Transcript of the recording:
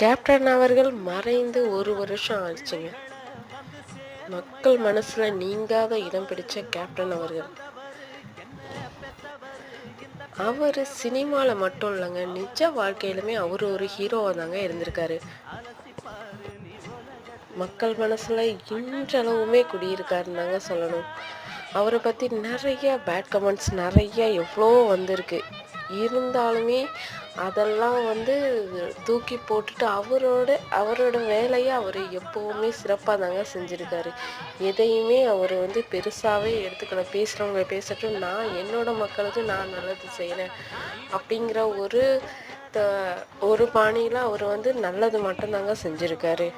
Captain அவர்கள் மறைந்து ஒரு வருஷம் ஆச்சுங்க மக்கள் மனசுல நீங்காத இடம் பிடிச்ச கேப்டன் அவர்கள். அவர் சினிமாவில் மட்டும் இல்லைங்க நிஜ வாழ்க்கையிலுமே அவர் ஒரு ஹீரோவாக தாங்க இருந்திருக்காரு. மக்கள் மனசில் இன்றளவுமே குடியிருக்காருன்னு தாங்க சொல்லணும். அவரை பற்றி நிறைய பேட் கமெண்ட்ஸ் நிறைய எவ்வளோ வந்திருக்கு. இருந்தாலுமே அதெல்லாம் வந்து தூக்கி போட்டுட்டு அவரோட அவரோட வேலையை அவர் எப்போவுமே சிறப்பாக தாங்க செஞ்சுருக்காரு. எதையுமே அவர் வந்து பெருசாகவே எடுத்துக்கல. பேசுகிறவங்க பேசட்டும் நான் என்னோட மக்களுக்கு நான் நல்லது செய்கிறேன் அப்படிங்கிற ஒரு த ஒரு பாணியில் அவர் வந்து நல்லது மட்டும்தாங்க செஞ்சுருக்காரு.